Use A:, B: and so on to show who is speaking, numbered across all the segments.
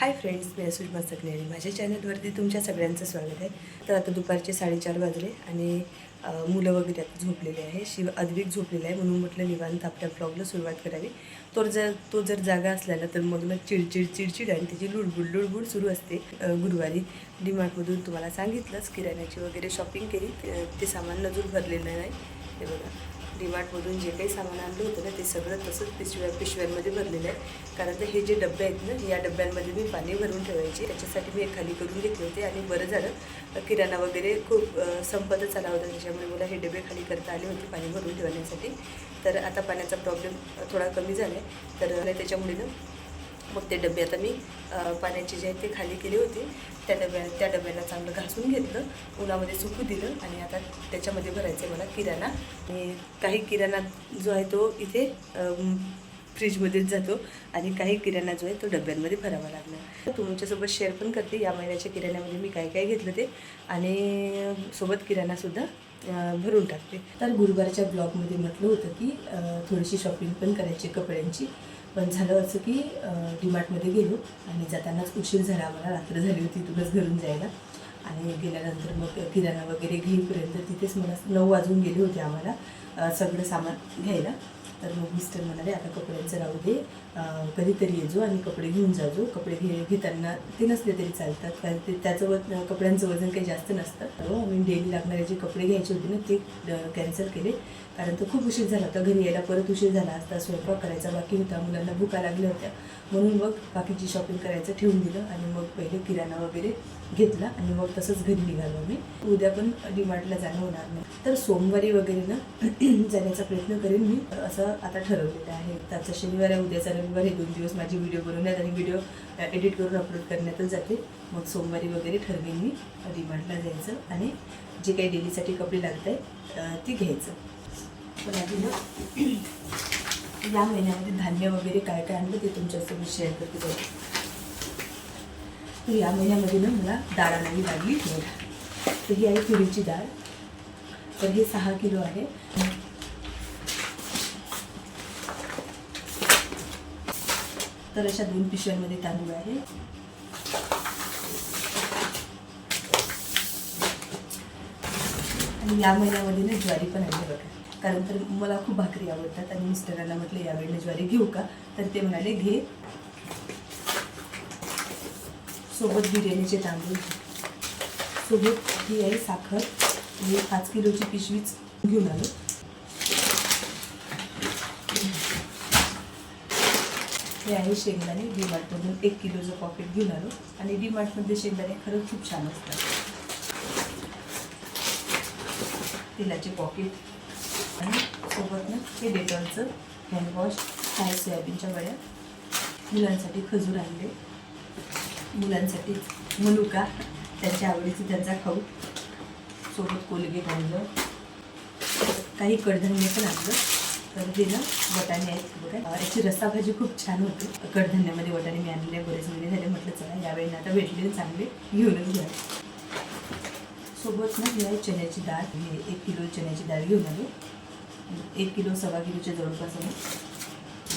A: Hi friends मी सुषमा सकनेरी माझ्या चॅनलवरती तुमच्या सगळ्यांचं स्वागत आहे. तर आता दुपारचे साडेचार वाजले आणि मुलं वगैरे आता झोपलेले आहे. शिव अद्विक झोपलेलं आहे म्हणून म्हटलं निवांत आपल्या ब्लॉगला सुरुवात करावी. तो जर तो जर जागा असला ना तर मग चिडचिड चिडचिड आणि त्याची लुडबुड लुडबुड सुरू असते. गुरुवारी डीमार्टमधून तुम्हाला सांगितलंच किराण्याची वगैरे शॉपिंग केली. ते- सामान नजूर भरलेलं नाही. ते बघा. डीमार्टमधून जे काही सामान आणलं होतं ना ते सगळं तसंच पिशव्या पिशव्यांमध्ये भरलेलं आहे. कारण तर हे जे डबे आहेत ना या डब्यांमध्ये मी पाणी भरून ठेवायचे. त्याच्यासाठी मी खाली करून घेतले होते आणि बरं झालं. किराणा वगैरे खूप संपतच आला होता. त्याच्यामुळे मला हे डबे खाली करता आले होते पाणी भरून ठेवण्यासाठी. तर आता पाण्याचा प्रॉब्लेम थोडा कमी झाला आहे तर त्याच्यामुळे ना मग ते डबे आता मी पाण्याचे जे आहे ते खाली केले होते. त्या डब्या त्या डब्याला चांगलं घासून घेतलं. उन्हामध्ये सुकू दिलं आणि आता त्याच्यामध्ये भरायचं आहे मला किराणा. आणि काही किराणा जो आहे तो इथे फ्रीजमध्येच जातो आणि काही किराणा जो आहे तो डब्यांमध्ये भरावा लागला तर तुमच्यासोबत शेअर पण करते. या महिन्याच्या किराण्यामध्ये मी काय काय घेतलं ते. आणि सोबत किराणासुद्धा भरून टाकते. तर गुरुवारच्या ब्लॉगमध्ये म्हटलं होतं की थोडीशी शॉपिंग पण करायची कपड्यांची. पण झालं असं की डीमार्टमध्ये गेलो आणि जातानाच उशीर झाला. आम्हाला रात्र झाली होती तिथूनच घरून जायला. आणि गेल्यानंतर मग किराणा वगैरे घेईपर्यंत तिथेच मला नऊ वाजून गेले होते आम्हाला. सगळं सामान घ्यायला. तर मग मिस्टर म्हणाले आता कपड्यांचं राहू दे. कधीतरी येजो आणि कपडे घेऊन जाजो कपडे घे घेताना ते नसले तरी चालतात. कारण ते त्याचं वजन कपड्यांचं वजन काही जास्त नसतं. तर हो, आम्ही डेली लागणारे जे कपडे घ्यायचे होते ना ते कॅन्सल केले. कारण तो खूप उशीर झाला होता घरी यायला. परत उशीर झाला असता. स्वयंपाक करायचा बाकी होता. मुलांना भुका लागल्या होत्या. म्हणून मग बाकीची शॉपिंग करायचं ठेवून दिलं. आणि मग पहिले किराणा वगैरे घेतला आणि मग तसंच घरी निघालो मी. उद्या पण डीमार्टला जाणं होणार नाही. तर सोमवारी वगैरे ना जाण्याचा प्रयत्न करेन मी. असं आता ठरवलेलं आहे. त्याचा शनिवार आहे उद्याचा रविवार हे दोन दिवस माझी व्हिडिओ बनवण्यात आणि व्हिडिओ एडिट करून अपलोड करण्यातच जाते. मग सोमवारी वगैरे ठरवेन मी डिमार्टला जायचं आणि जे काही डेलीसाठी कपडे लागत आहे ती घ्यायचं. पण आधी ना या महिन्यामध्ये धान्य वगैरे काय काय आणलं ते तुमच्यासोबत शेअर करते तर या महिन्यामध्ये ना मला डाळ आणावी लागली बघा. तर ही आहे तुरीची डाळ. तर हे सहा किलो आहे. तर अशा दोन पिशव्यांमध्ये तांदूळ आहे. आणि या महिन्यामध्ये ना ज्वारी पण आली बघा. कारण तर मला खूप भाकरी आवडतात आणि मिस्टरांना म्हटलं यावेळेला ज्वारी घेऊ का? तर ते म्हणाले घे. सोबत बिर्याणीचे तांदूळ. सोबत ही आहे साखर आणि पाच किलोची पिशवीच घेऊन आलो. हे आहे शेंगदाणे डीमार्टमधून एक किलोचं पॉकेट घेऊन आलो. आणि डीमार्टमधले शेंगदाणे खरंच खूप छान असतात. तेलाचे पॉकेट आणि सोबत ना हे डेटॉलचं हँडवॉश काय सोयाबीनच्या वड्या. मुलांसाठी खजूर आणले. मुलांसाठी मनुका त्यांच्या आवडीचं त्यांचा खाऊ. सोबत कोलगेट आणलं. काही कडधान्य पण आणलं. तर हे ना वटाणे आहेत बघा. याची रस्साभाजी खूप छान होती. कडधान्यामध्ये वटाणे मी आणलेले बरेच महिने झाले. म्हटलं चला यावेळी आता भेटले चांगले घेऊनच घ्या. सोबत ना मी चण्याची डाळ. हे एक किलो चण्याची डाळ घेऊन आलो. एक किलो सव्वा किलोच्या जवळपास आहे.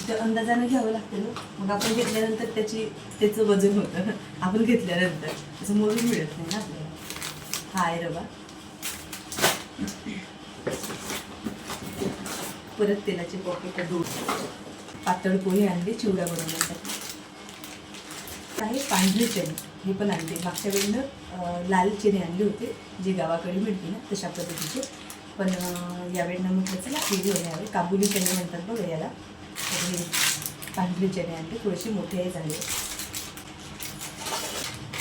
A: ते अंदाजानं घ्यावं लागतं ना. मग आपण घेतल्यानंतर त्याची त्याचं वजन होतं. आपण घेतल्यानंतर. असं मोजून मिळत नाही ना आपल्याला. हा आहे रवा. परत तेलाचे पॉकेट दोन. पातळ पोहे आणले चिवडा बनवण्यासाठी. आहे पांढरे चणे हे पण आणले मागच्या वेळेनं लाल चणे आणले होते जे गावाकडे मिळते ना तशा पद्धतीचे. पण यावेळेनं म्हटलं चला हे घेऊन यावे काबुली चणे म्हणतात बघा याला. पांढरी चणे आणले थोडेसे मोठे आहे झाले.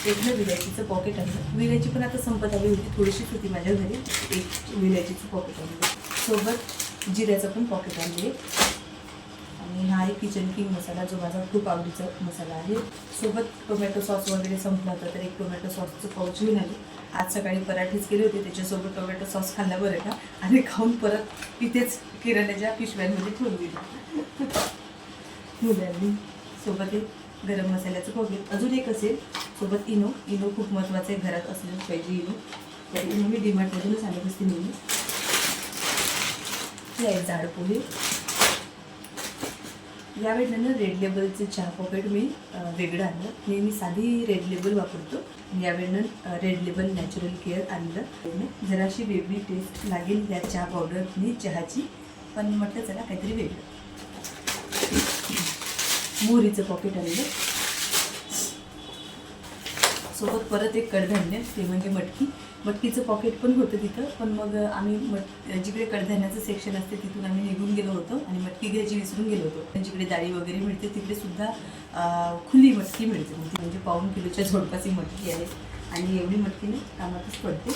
A: एक ना विलायचीचं पॉकेट आणलं. विलायची पण आता संपत आली होती थोडीशीच होती माझ्या घरी. एक विलायचीचं पॉकेट आणलं. सोबत जिऱ्याचं पण पॉकेट आणले. आणि हा आहे किचन किंग मसाला जो माझा खूप आवडीचा मसाला आहे. सोबत टोमॅटो सॉस वगैरे संपला होता तर एक टोमॅटो सॉसचं पाऊच घेऊन आले. आज सकाळी पराठीच केले होते त्याच्यासोबत टोमॅटो सॉस खाल्ला बरं का? आणि खाऊन परत तिथेच किराण्याच्या पिशव्यांमध्ये ठेवून दिलं. मुलांनी सोबत एक गरम मसाल्याचं पॉकेट अजून एक असेल सोबत इनो. इनो खूप महत्त्वाचं आहे घरात असलंच पाहिजे इनो. तर इनो मी डीमार्टमधूनच आणत असते नेहमी. हे जाड पोहे यावेळेला ना रेड लेबलचे चहा पॉकेट मी वेगळं आणलं. नेहमी साधी रेड लेबल वापरतो. यावेळेनं रेड लेबल नॅचरल केअर आणलं. जराशी वेगळी टेस्ट लागेल या चहा पावडरनी चहाची. पण म्हटलं चला काहीतरी वेगळं. मोहरीचं पॉकेट आणलं. सोबत परत एक कडधान्य ते म्हणजे मटकी. मटकीचं पॉकेट पण होतं तिथं पण मग आम्ही मट जिकडे कडधान्याचं सेक्शन असते तिथून आम्ही निघून गेलो होतो आणि मटकी घ्यायची विसरून गेलो होतो. जिकडे डाळी वगैरे मिळते तिकडे सुद्धा खुली मटकी मिळते. ती म्हणजे पाऊन किलोच्या झोडपाची मटकी आहे. आणि एवढी मटकी ना कामातच पडते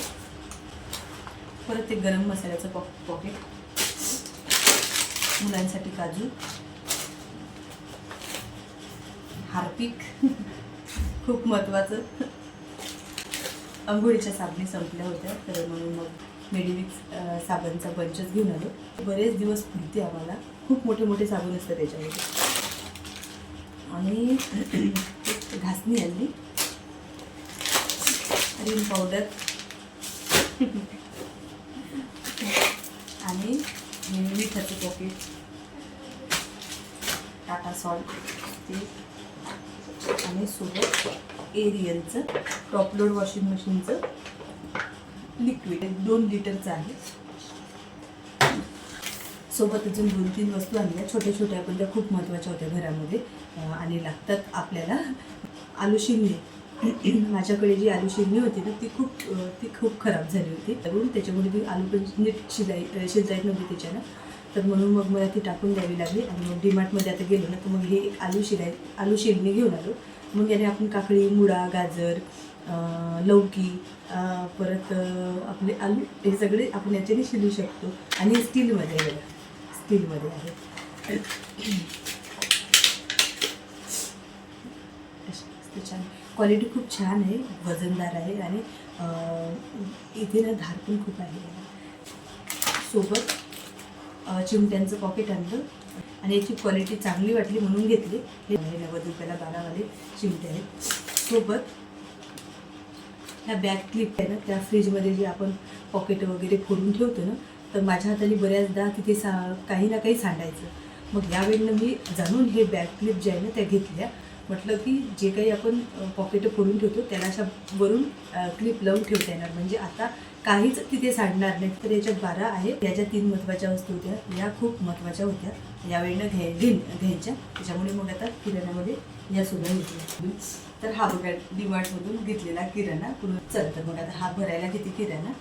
A: परत ते गरम मसाल्याचं पॉ पॉकेट मुलांसाठी काजू. हार्पिक. खूप महत्त्वाचं आंघोळीच्या साबणी संपल्या होत्या तर म्हणून मग मेडिमिक्स साबणचा बंचच घेऊन आलो. बरेच दिवस पुरते आम्हाला. खूप मोठे मोठे साबण असतात त्याच्यामध्ये. आणि घासणी आणली. रिन पावडर आणि मिठाचं पॉकेट टाटा सॉल्ट ते. आणि सोबत एरियलचं टॉप लोड वॉशिंग मशीनचं लिक्विड दोन लिटरचं आहे. सोबत अजून दोन तीन वस्तू आणल्या छोट्या छोट्या पण त्या खूप महत्त्वाच्या होत्या घरामध्ये. आणि लागतात आपल्याला आलू शिरणी माझ्याकडे जी आलू शिरणी होती ना ती खूप ती खूप खराब झाली होती. म्हणून त्याच्यामुळे ती आलू पण नीट शिजाय शिजायत नव्हती त्याच्यानं. तर म्हणून मग मला ती टाकून द्यावी लागली. आणि मग डीमार्टमध्ये आता गेलो ना तर मग हे एक आलू शिराय आलू शिरणी घेऊन आलो. मग याने आपण काकडी मुळा गाजर लौकी परत आपले आलू हे सगळे आपण याच्याने शिजू शकतो. आणि स्टीलमध्ये आहे स्टीलमध्ये आहे. छान. क्वालिटी खूप छान आहे वजनदार आहे आणि इथे ना धार पण खूप आहे. सोबत चिमट्यांचं पॉकेट आणलं. आणि याची क्वालिटी चांगली वाटली म्हणून घेतली. हे नव्वद रुपयाला बारावाले चिमटे आहेत सोबत ह्या बॅग क्लिप आहे ना त्या फ्रीजमध्ये जे आपण पॉकेट वगैरे फोडून ठेवतो ना तर माझ्या हाताने बऱ्याचदा तिथे सा काही ना काही सांडायचं. मग यावेळेला मी जाणून हे बॅग क्लिप जे आहे ना त्या घेतल्या. म्हटलं की जे काही आपण पॉकेट फोडून ठेवतो त्याला अशा वरून क्लिप लावून ठेवता येणार. म्हणजे आता काहीच तिथे सांडणार नाही. तर याच्यात बारा आहेत याच्या तीन महत्त्वाच्या वस्तू होत्या. या खूप महत्त्वाच्या होत्या. यावेळेला घ्याय घेईन घ्यायच्या त्याच्यामुळे मग आता किराण्यामध्ये या सुद्धा घेतल्या. तर हा बघा डिमार्टमधून घेतलेला किराणा पुन्हा चल. तर मग आता हा भरायला किती किराणा?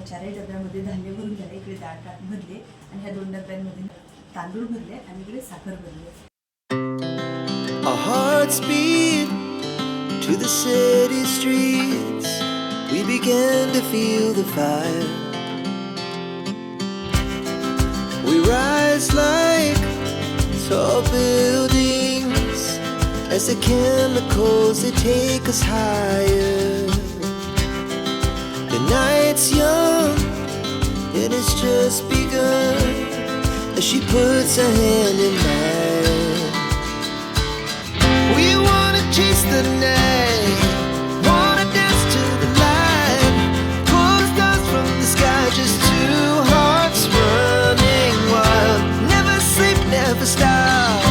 A: आता आता चारही डब्यामध्ये धान्य भरून झाले इकडे डाळ टाक भरले आणि ह्या दोन डब्यांमध्ये तांदूळ भरले आणि इकडे साखर भरली
B: Our hearts beat to the city streets. We began to feel the fire. We rise like tall buildings as the chemicals they take us higher. It's begun as she puts her hand in mine. We wanna chase the night, wanna dance to the light, pull stars from the sky, just two hearts running wild. Never sleep, never stop,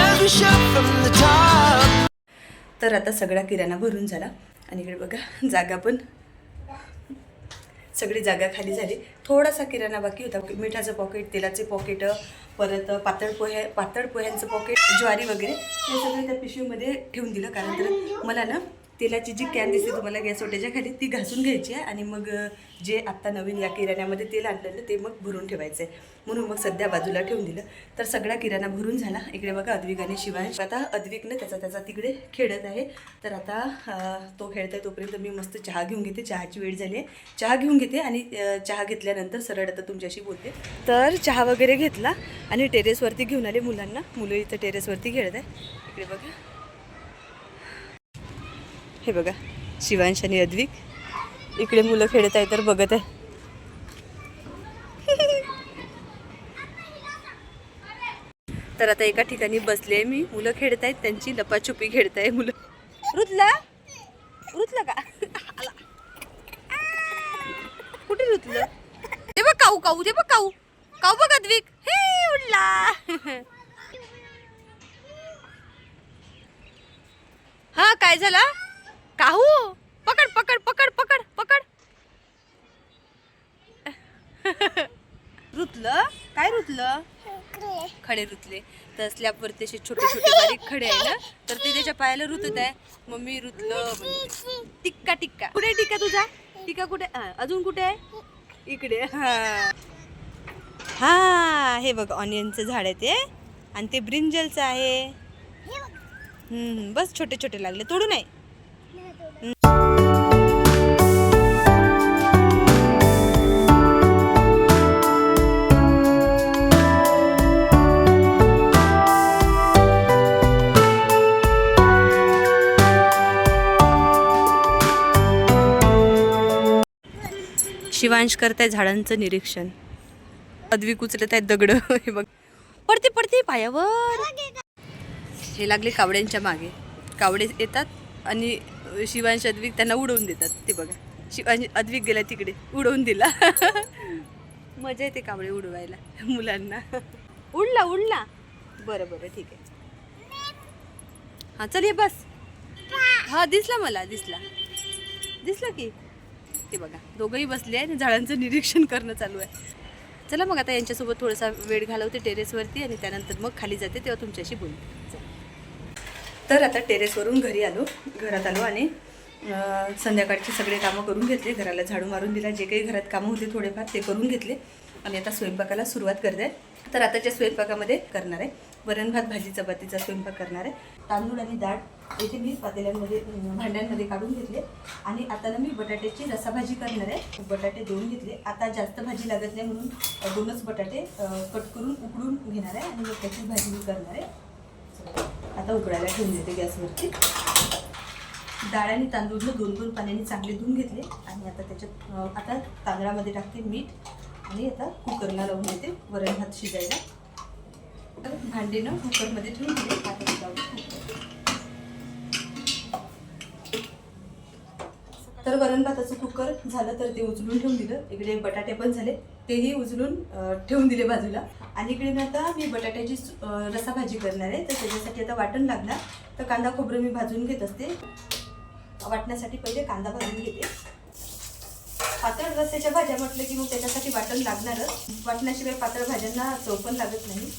B: as we shout from the top.
A: तर आता सगळा किराणा भरून झाला आणि इकडे बघा जागा पण सगळी जागा खाली झाली. थोडासा किराणा बाकी होता. मिठाचं पॉकेट तेलाचे पॉकेट परत पातळ पोह्या पातळ पोह्यांचं पॉकेट ज्वारी वगैरे हे सगळं त्या पिशवीमध्ये ठेवून दिलं. कारण तर मला ना तेलाची जी कॅन दिसते तुम्हाला गॅस ओट्याच्या खाली ती घासून घ्यायची आहे आणि मग जे आत्ता नवीन या किराण्यामध्ये तेल आणलेलं ते मग भरून ठेवायचं आहे. म्हणून मग सध्या बाजूला ठेवून दिलं. तर सगळा किराणा भरून झाला. इकडे बघा अद्विकाने शिवाय. आता अद्विकनं त्याचा त्याचा तिकडे खेळत आहे. तर आता तो खेळत आहे तोपर्यंत मी मस्त चहा घेऊन घेते. चहाची वेळ झाली आहे. चहा घेऊन घेते आणि चहा घेतल्यानंतर सरळ आता तुमच्याशी बोलते. तर चहा वगैरे घेतला आणि टेरेसवरती घेऊन आले मुलांना. मुलं इथं टेरेसवरती खेळत आहे इकडे बघा. हे बघा शिवांश आणि अद्विक. इकडे मुलं खेळत आहे तर बघत आहे. तर आता एका ठिकाणी बसले मी. मुलं खेळत आहेत त्यांची लपाछुपी खेळत आहे मुलं. रुतला? रुतलं का? कुठे रुतलं? ते बघ काऊ काऊ ते बघ काऊ. काऊ बघ अद्विक. हे उडला. हा काय झाला? काहू? पकड पकड पकड पकड पकड. रुतलं? काय रुतलं? खडे रुतले. तर स्लॅबवरती असे छोटे छोटे बारीक खडे आहे ना तर ते त्याच्या पायाला रुतत आहे. मम्मी रुतलं. टिक्का टिक्का. कुठे टिक्का तुझा? टिक्का कुठे? अजून कुठे आहे? इकडे. हा. हा हे बघ ऑनियनचं झाड आहे ते. आणि ते ब्रिंजलचं आहे. हम्म, बस छोटे छोटे लागले. तोडू नाही शिवांश करताय झाडांचं निरीक्षण. पदवी उचलत आहेत दगड हे बघ. पडते पडते पायावर. हे लागले कावड्यांच्या मागे. कावडे येतात आणि शिवांश अद्विक त्यांना उडवून देतात. ते बघा. शिवांश अद्विक गेला तिकडे उडवून दिला. मजा येते कावडे उडवायला मुलांना. उडला उडला. बरं बरं ठीक आहे. हां चल ये बस. हा दिसला मला दिसला. दिसला की? ते बघा. दोघंही बसले आहे आणि झाडांचं निरीक्षण करणं चालू आहे. चला मग आता यांच्यासोबत थोडासा वेळ घालवते टेरेसवरती आणि त्यानंतर मग खाली जाते तेव्हा तुमच्याशी बोलते तर आता टेरेसवरून घरी आलो. घरात आलो आणि संध्याकाळची सगळे कामं करून घेतले. घराला झाडू मारून दिला. जे काही घरात कामं होते थोडेफार ते करून घेतले. आणि आता स्वयंपाकाला सुरुवात करते. आहे तर आताच्या स्वयंपाकामध्ये करणार आहे. वरण भात भाजी चपातीचा स्वयंपाक करणार आहे. तांदूळ आणि डाळ इथे मी पातेल्यांमध्ये भांड्यांमध्ये काढून घेतले. आणि आता ना मी बटाट्याची रसाभाजी करणार आहे. बटाटे दोन घेतले. आता जास्त भाजी लागत नाही म्हणून दोनच बटाटे कट करून उकडून घेणार आहे. आणि मग त्याची भाजी मी करणार आहे. आता उकडायला ठेवून देते गॅसवरती. डाळ आणि तांदूळ दोन दोन पाण्याने चांगले धुवून घेतले. आणि आता त्याच्यात आता तांदळामध्ये टाकते मीठ. आणि आता कुकरला लावून देते वरण भात शिजायला. तर भांडे ना कुकरमध्ये ठेवून दिले आता लावून तर वरण भाताचं कुकर झालं तर ते उचलून ठेवून दिलं. इकडे बटाटे पण झाले तेही उचलून ठेवून दिले बाजूला. आणि इकडे ना आता मी बटाट्याची रसा भाजी रसाभाजी करणार आहे तर त्याच्यासाठी आता वाटण लागणार. तर कांदा खोबरं मी भाजून घेत असते. वाटण्यासाठी पहिले कांदा भाजून घेते. पातळ रस्त्याच्या भाज्या म्हटलं की मग त्याच्यासाठी वाटण लागणारच. वाटण्याशिवाय पातळ भाज्यांना चव पण लागत नाही.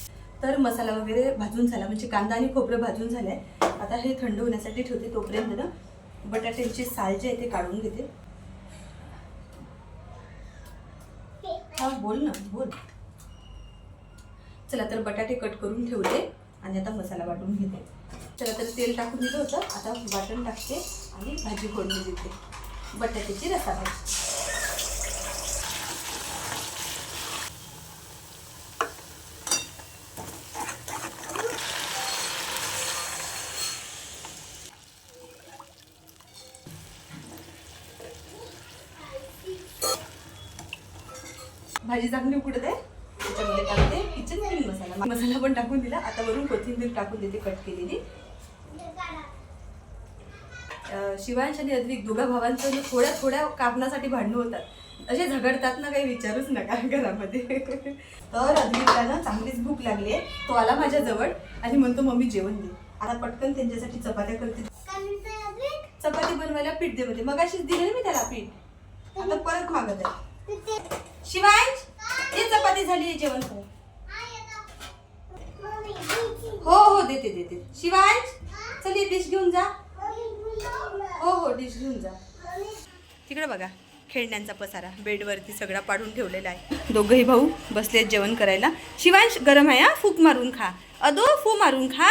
A: तर मसाला वगैरे भाजून झाला म्हणजे कांदा आणि खोबरं भाजून झालंय. आता हे थंड होण्यासाठी ठेवते तोपर्यंत ना. बटाट्यांची साल जे आहे ते काढून घेते. हा बोल ना बोल. चला तर बटाटे कट करून ठेवले आणि आता मसाला वाटून घेते. चला तर तेल टाकून दिलं होतं. आता वाटण टाकते आणि भाजी फोडणी देते. बटाट्याची रसा भाजी चांगली उकडत. आहे त्याच्यामध्ये टाकते. किचन किंग मसाला. मसाला पण टाकून दिला. आता वरून कोथिंबीर टाकून देते कट केलेली. शिवांश आणि अद्विक दोघा भावांचं ना थोड्या थोड्या कारणासाठी भांडणं होतात. असे झगडतात ना काही विचारूच नका घरामध्ये. तर अद्विकला ना चांगलीच भूक लागली आहे. तो आला माझ्या जवळ आणि म्हणतो मम्मी जेवण दे. आता पटकन त्यांच्यासाठी चपात्या करते. चपाती बनवायला पीठ दे मध्ये मग अशीच दिली मी त्याला पीठ. आता परत मागत आहे. शिवाय ये चपाती झाली आहे जेवण कर हो हो देते देते. शिवाय चल ये डिश घेऊन जा. हो हो डिश घेऊन जा. तिकडे बघा खेळण्यांचा पसारा बेडवरती सगळा पाडून ठेवलेला आहे. दोघंही भाऊ बसलेत जेवण करायला. शिवांश गरम आहे हा? फूक मारून खा. अदो फू मारून खा.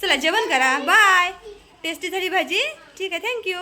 A: चला जेवण करा. बाय. टेस्टी झाली भाजी. ठीक आहे थँक्यू